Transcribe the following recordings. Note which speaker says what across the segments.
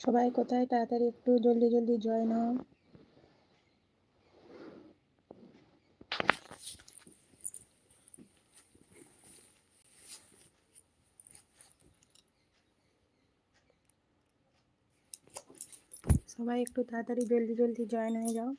Speaker 1: সবাই কোথায়? তাড়াতাড়ি একটু জলদি জলদি জয়েন হও সবাই একটু তাড়াতাড়ি জলদি জলদি জয়েন হয়ে যাও।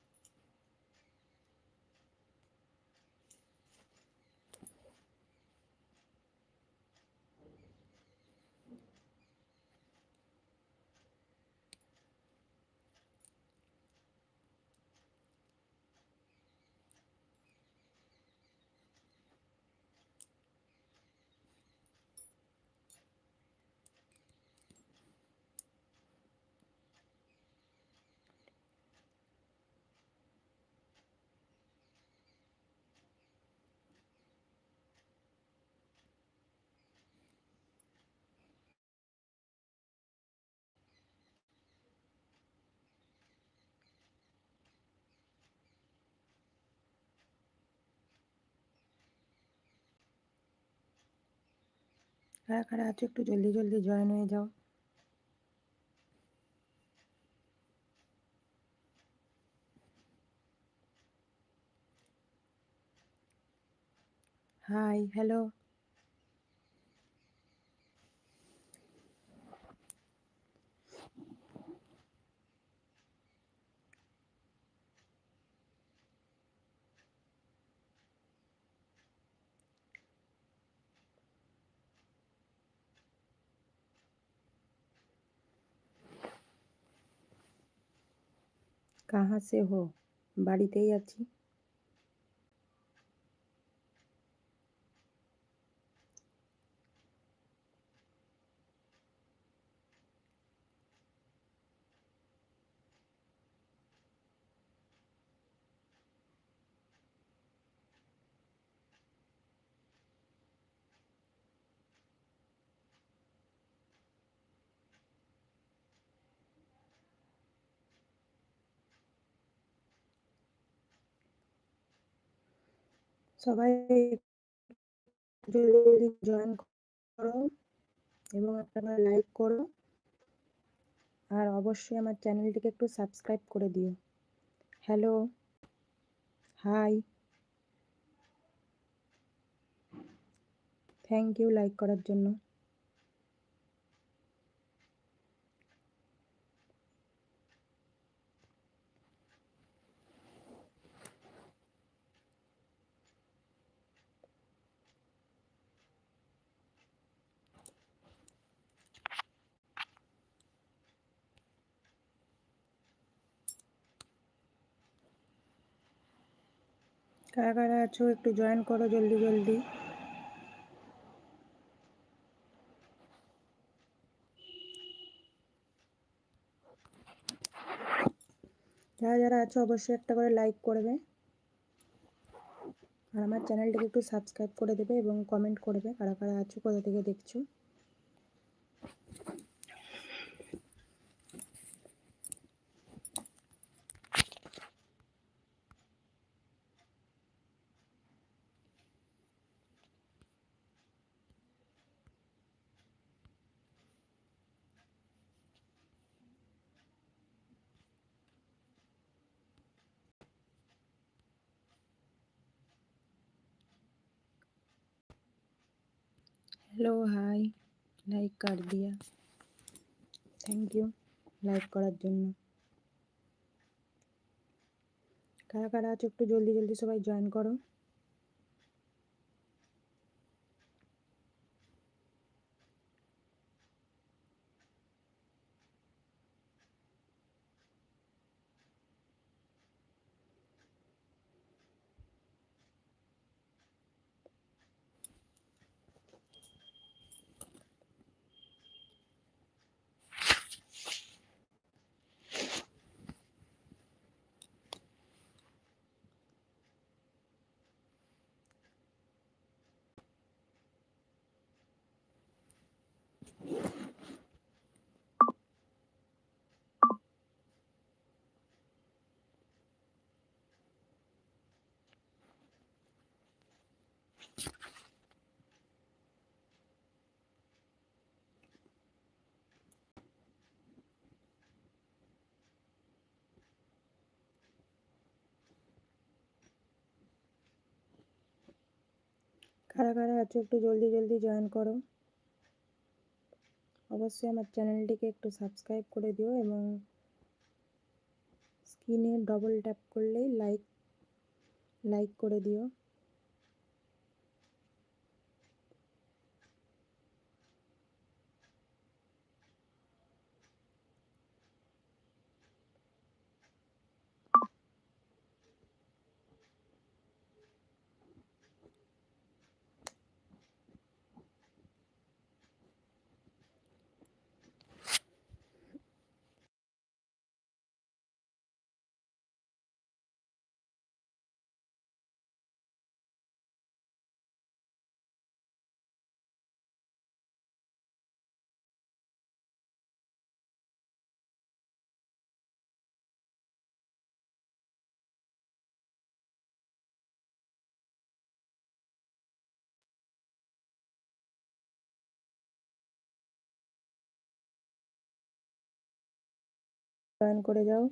Speaker 1: কারা কারা আছো একটু জলদি জলদি জয়েন হয়ে যাও হাই হ্যালো কাহা সে হো বাড়িতেই আছি। সবাই জয়েন করো এবং আপনারা লাইক করো। আর অবশ্যই আমার চ্যানেলটিকে একটু সাবস্ক্রাইব করে দিও। Hello hi thank you like করার জন্য। কারা কারা আছো, একটু জয়েন করো জলদি জলদি। যারা যারা আছো, অবশ্যই একটা করে লাইক করবে। আর আমার চ্যানেলটিকে একটু সাবস্ক্রাইব করে দেবে এবং কমেন্ট করবে কারা কারা আছো, কোথা থেকে দেখছ। হ্যালো হাই লাইক কার দিয়া থ্যাংক ইউ লাইক করার জন্য। কারা কারা আছো একটু জলদি জলদি সবাই জয়েন করো। কারা কারা আছো একটু জলদি জলদি জয়েন করো। অবশ্যই আমার চ্যানেলটিকে একটু সাবস্ক্রাইব করে দিও এবং স্ক্রিনে ডবল ট্যাপ করলেই লাইক লাইক করে দিও। জয়েন করে যাও।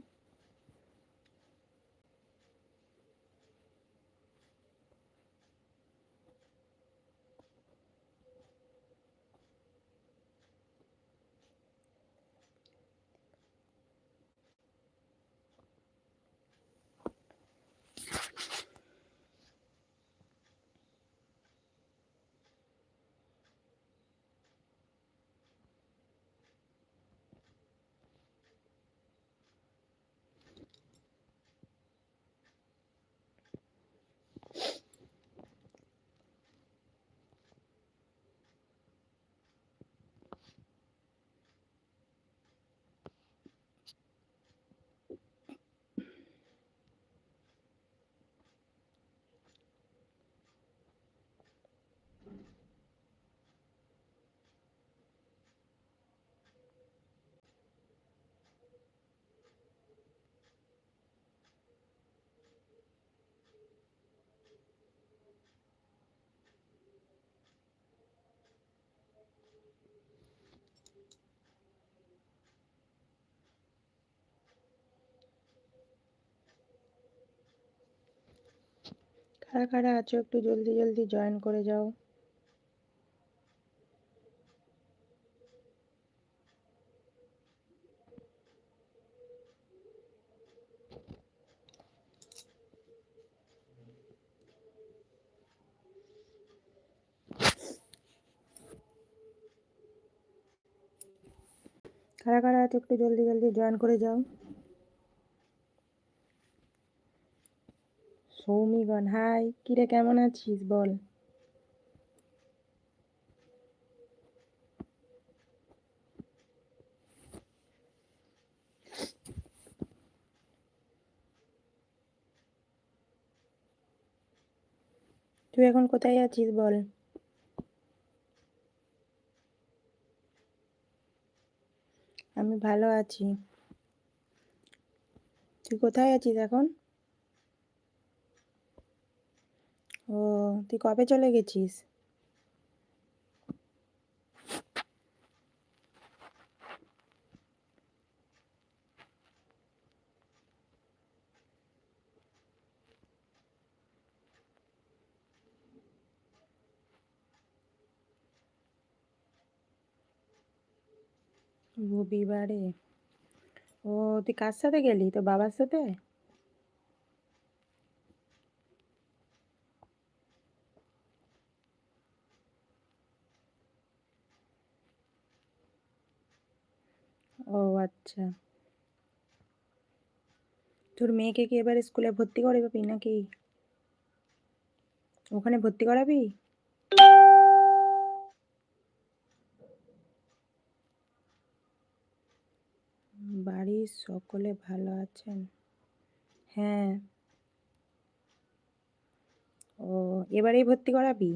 Speaker 1: কারা কারা আছো? একটু জলদি জলদি জয়েন করে যাও। কারা কারা আছো? একটু জলদি জলদি জয়েন করে যাও। সৌমিগণ, হাই, কিরে কেমন আছিস বল? তুই এখন কোথায় আছিস বল? আমি ভালো আছি। তুই কোথায় আছিস এখন ও তুই কবে চলে গেছিস? রবিবারে। ও তুই কার সাথে গেলি? তোর বাবার সাথে? ও আচ্ছা। তোর মেয়েকে কি এবার স্কুলে ভর্তি করাবি নাকি? ওখানে ভর্তি করাবি? বাড়ির সকলে ভালো আছেন? হ্যাঁ। ও, এবারেই ভর্তি করাবি?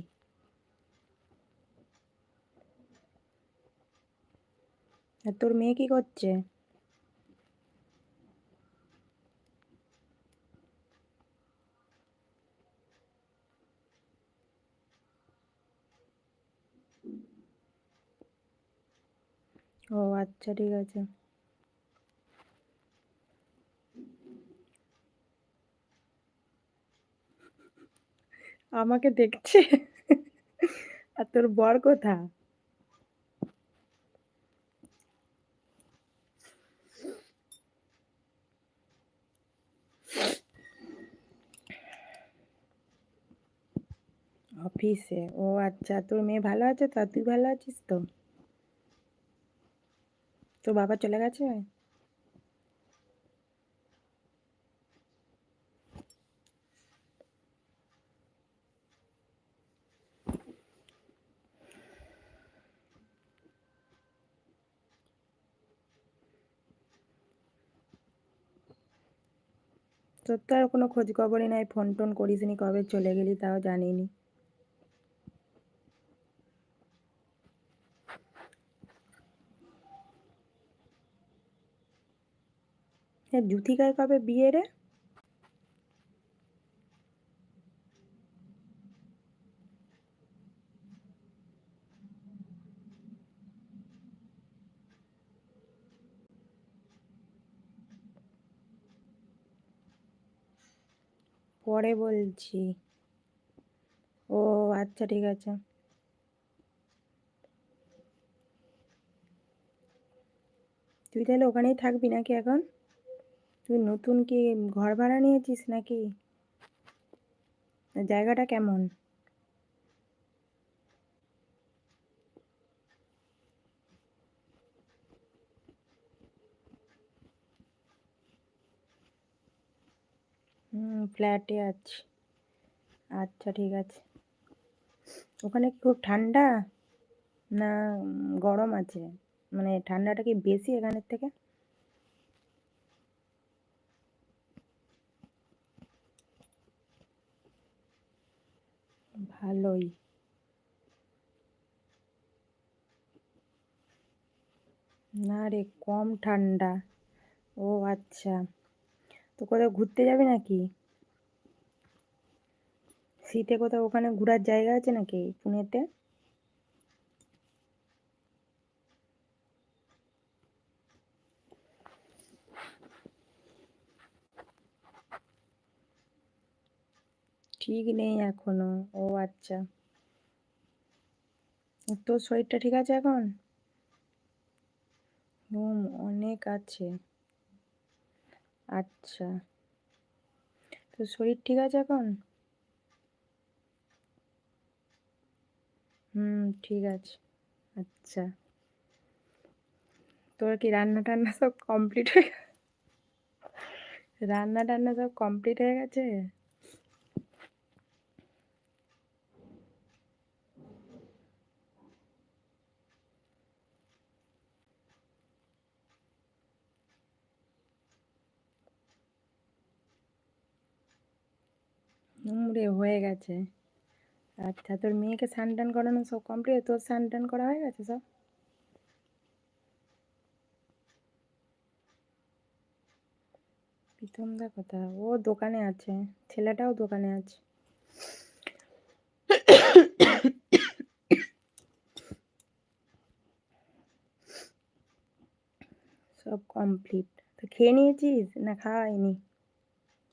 Speaker 1: আর তোর মেয়ে কি করছে? ও আচ্ছা ঠিক আছে। আমাকে দেখছে? আর তোর বর কোথা অফিসে ও আচ্ছা তোর মেয়ে ভালো আছে তো? তুই ভালো আছিস তো? তোর বাবা চলে গেছে? তোর তো আর কোনো খোঁজখবরই নাই ফোন টোন করিস নি কবে চলে গেলি তাও জানিনি। হ্যাঁ জ্যুথিকার কবে বিয়ে রে? পরে বলছি। ও আচ্ছা ঠিক আছে। তুই তাহলে ওখানেই থাকবি নাকি এখন? তুই নতুন কি ঘর ভাড়া নিয়েছিস নাকি? জায়গাটা কেমন? হুম ফ্ল্যাটে আছি। আচ্ছা ঠিক আছে। ওখানে কি খুব ঠান্ডা? না, গরম আছে? মানে ঠান্ডাটা কি বেশি এখানের থেকে? ভালোই। না রে, কম ঠান্ডা। ও আচ্ছা। তো কোথাও ঘুরতে যাবি নাকি? শীতে কোথাও ওখানে ঘোরার জায়গা আছে নাকি পুনেতে? ঠিক নেই এখনও, ও আচ্ছা। তোর শরীরটা ঠিক আছে এখন? অনেক আছে। আচ্ছা। তো শরীর ঠিক আছে এখন? হুম, ঠিক আছে। আচ্ছা। তোর কি রান্না টান্না সব কমপ্লিট হয়ে রান্না টান্না সব কমপ্লিট হয়ে গেছে? হুম রে হয়ে গেছে। আচ্ছা তোর মেয়েকে স্নান টান করানো সব কমপ্লিট তোর স্নান টান করা হয়ে গেছে সব? প্রীতমদা কথা ও দোকানে আছে। ছেলেটাও দোকানে আছে। সব কমপ্লিট তো খেয়ে নিয়েছিস? না খাওয়াইনি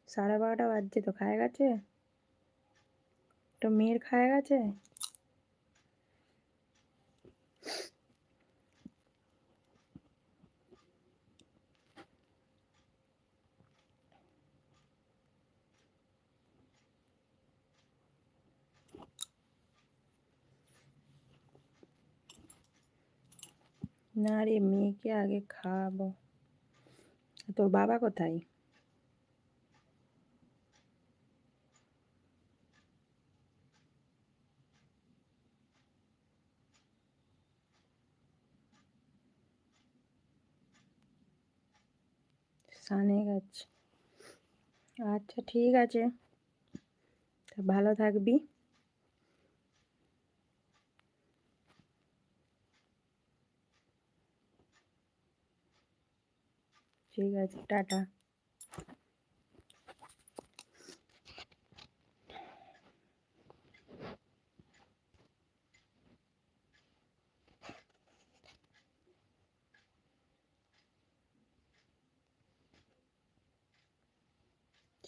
Speaker 1: সাড়ে বারোটা বাজছে তো খায় গেছে? তো মেয়ের খায় গেছে? না রে মেয়েকে আগে খাওয়াবো। তোর বাবা কোথায়? সানে গেছে। আচ্ছা ঠিক আছে। ভালো থাকবি। ঠিক আছে টাটা।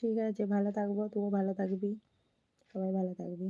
Speaker 1: ঠিক আছে ভালো থাকব তুইও ভালো থাকবি। সবাই ভালো থাকবি।